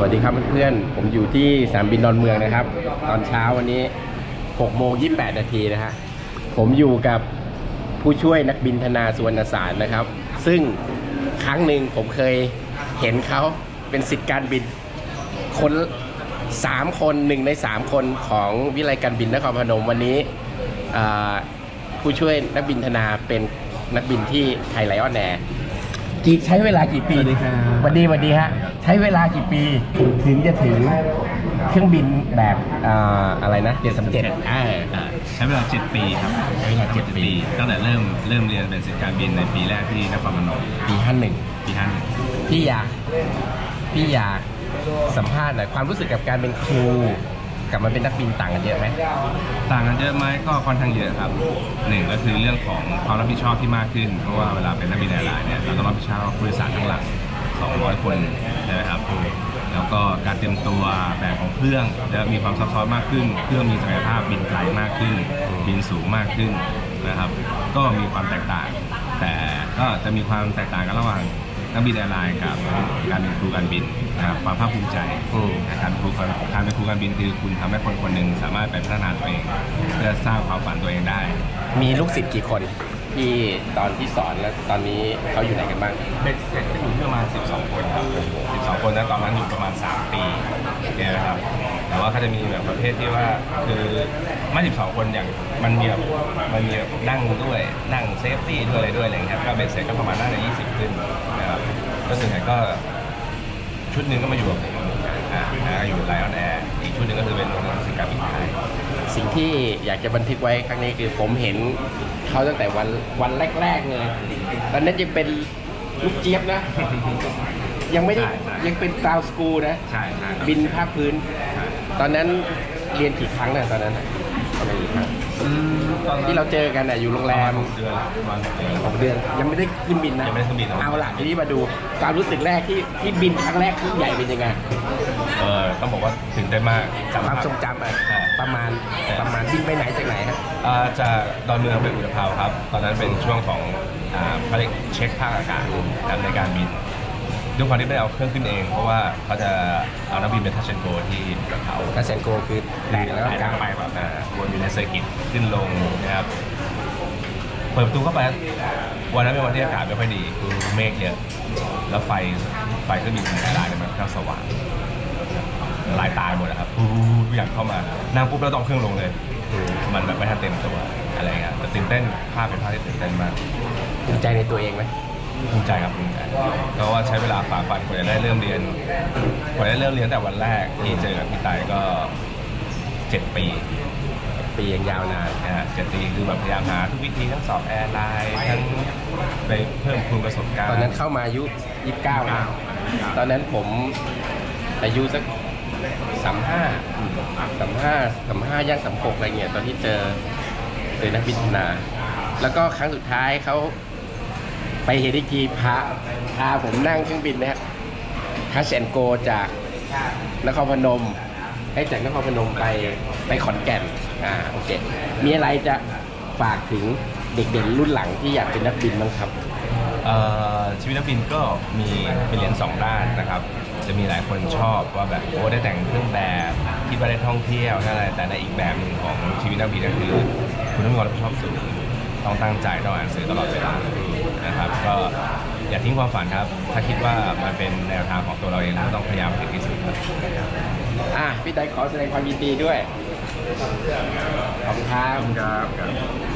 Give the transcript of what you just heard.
สวัสดีครับเพื่อนๆ ผมอยู่ที่สนามบินดอนเมืองนะครับ ตอนเช้าวันนี้6โมง28 นาทีนะฮะ ผมอยู่กับผู้ช่วยนักบินธนาสุวรรณสารนะครับ ซึ่งครั้งหนึ่งผมเคยเห็นเขาเป็นสิทธิการบิน คนสามคนหนึ่งในสามคนของวิไลการบินนครพนมวันนี้ ผู้ช่วยนักบินธนาเป็นนักบินที่ไทยไลออนแอร์ กี่ใช้เวลากี่ปีสวัสดีครับ สวัสดีสวัสดีฮะใช้เวลากี่ปีถึงจะถึงเครื่องบินแบบอ่าอะไรนะเจ็ดสามเจ็ด อ่าอ่าใช้เวลา 7 ปีครับใช้เวลาเจ็ดปี ตั้งแต่เริ่มเริ่มเรียนเป็นศิษย์การบินในปีแรกที่นครพนมปีห้าหนึ่งปีห้าหนึ่งพี่อยากพี่อยากสัมภาษณ์หน่อยความรู้สึกกับการเป็นครู กับมันเป็นนักบินต่างกันเยอะไหมต่างกันเยอะไหมก็ค่อนข้างเยอะครับหนึ่งก็คือเรื่องของความรับผิดชอบที่มากขึ้น เพราะว่าเวลาเป็นนักบินแอร์ไลน์เนี่ยเราต้องรับผิดชอบผู้โดยสารทั้งหลัง200 คนใช่ไหมครับแล้วก็การเตรียมตัวแบบของเครื่องจะมีความซับซ้อนมากขึ้น เครื่องมีศักยภาพบินไกลมากขึ้น บินสูงมากขึ้นนะครับ ก็มีความแตกต่าง แต่ก็จะมีความแตกต่างกันระหว่าง นักบินแอร์ไลน์กับการเป็นครูการบินนะครับความภาคภูมิใจอืมการครูการเป็นครูการบินคือคุณทำให้คนคนหนึ่งสามารถไปพัฒนาตัวเอง เพื่อสร้างความฝันตัวเองได้ มีลูกศิษย์กี่คน ที่ตอนที่สอนแล้วตอนนี้เขาอยู่ไหนกันบ้างเบ็ดเสร็จก็อยู่ที่ประมาณ 12 คนครับ 12 คนนะตอนนั้นอยู่ประมาณ 3 ปีเนี่ยนะครับ แต่ว่าก็จะมีแบบประเภทที่ว่าคือไม่12 คนอย่างมันมีแบบมันมีแบบนั่งด้วยนั่งเซฟตี้ด้วยอะไรด้วยอะไรอย่างเงี้ยครับก็เบ็ดเสร็จก็ประมาณน่าจะ20 ขึ้นนะครับก็ส่วนใหญ่ก็ชุดหนึ่งก็มาอยู่กับผมอ่านะอยู่ไลออนแอร์อีกชุดหนึ่งก็คือเป็นสิงการบินไทย สิ่ง ที่อยากจะบันทึกไว้ครั้งนี้คือผมเห็นเขาตั้งแต่วันวันแรกๆเลยตอนนั้นยังเป็นลูกเจี๊ยบนะ ยังไม่ได้ใช่ใช่ ยังเป็นซาวสกูนะ ใช่ใช่ครับบินภาคพื้น ใช่ตอนนั้นเรียนกี่ครั้งเนี่ยตอนนั้นน่ะประมาณกี่ครั้งอืมตอนนั้นที่เราเจอกันน่ะอยู่โรงแรมหกเดือนประมาณหกเดือนหกเดือนยังไม่ได้ขึ้นบินนะยังไม่ได้ขึ้นบินครับ เอาล่ะทีนี้มาดูความรู้สึกแรกที่ที่บินครั้งแรกครึ่งใหญ่เป็นยังไงเออต้องบอกว่าถึงได้นมากความทรงจำอะอ่าประมาณ ประมาณบินไปไหนจากไหนฮะอ่าจากดอนเมืองไปอุตภาวครับ ตอนนั้นเป็นช่วงของอ่าเขาเรียกเช็คภาคอากาศนะครับในการบินด้วยความที่ไม่ได้เอาเครื่องขึ้นเอง เพราะว่าเขาจะเอานักบินเป็นทัชเชนโกที่อุตภาวกาเซนโกคือแตะแล้วก็กกลาลางงไปแบบอ่าวนอยู่ในเซอร์กิตขึ้นลงนะครับเปิดประตูเข้าไปวันนั้นเป็นวันที่อากาศไม่ค่อยดีคือเมฆเยอะแล้วไฟไฟเครื่องบินในลายเนี่ยมันค่อนข้างสว่าง ลายตายหมดนะครับทุกอย่างเข้ามานั่งปุ๊บแล้วต้องเอาเครื่องลงเลยมันแบบไม่ทันเต็มตัวอะไรเงี้ยแต่ตื่นเต้นภาพเป็นภาพที่ตื่นเต้นมากภูมิใจในตัวเองไหมภูมิใจครับภูมิใจเพราะว่าใช้เวลาฝ่าฟันกว่าจะได้เริ่มเรียนกว่าจะได้เริ่มเรียนแต่วันแรกที่เจอกับพี่ไตก็เจ็ดปีปียังยาวนานนะฮะเจ็ดปีคือแบบพยายามหาทุกวิธีทั้งสอบแอร์ไลน์ทั้งไปเพิ่มพูนประสบการณ์ ตอนนั้นเข้ามาอายุ29นะตอนนั้นผมอายุสัก สามห้าสามห้าสามห้าย่างสามหกอะไรเงี้ยตอนที่เจอเจอนักบินนาแล้วก็ครั้งสุดท้ายเขาไปเฮดิกีพาพาผมนั่งเครื่องบินนะฮะทัชแอนโกจากนครพนม ให้จากนครพนมไปไปขอนแก่นอ่าโอเค มีอะไรจะฝากถึงเด็กๆรุ่นหลังที่อยากเป็นนักบินบ้างครับเอ่อชีวิตนักบินก็มีเป็นเหรียญสองด้านนะครับ จะมีหลายคนชอบว่าแบบโอ้ได้แต่งเครื่องแบบคิดว่าได้ท่องเที่ยวนั่นอะไรแต่ในอีกแบบหนึ่งของชีวิตนักบินก็คือ คุณต้องมีความรับผิดชอบสูงต้องตั้งใจต้องอ่านหนังสือตลอดเวลานะครับก็อย่าทิ้งความฝันครับ ถ้าคิดว่ามันเป็นแนวทางของตัวเราเองก็ต้องพยายามถึงที่สุดครับอะพี่ไตขอแสดงความยินดีด้วยขอบคุณครับครับ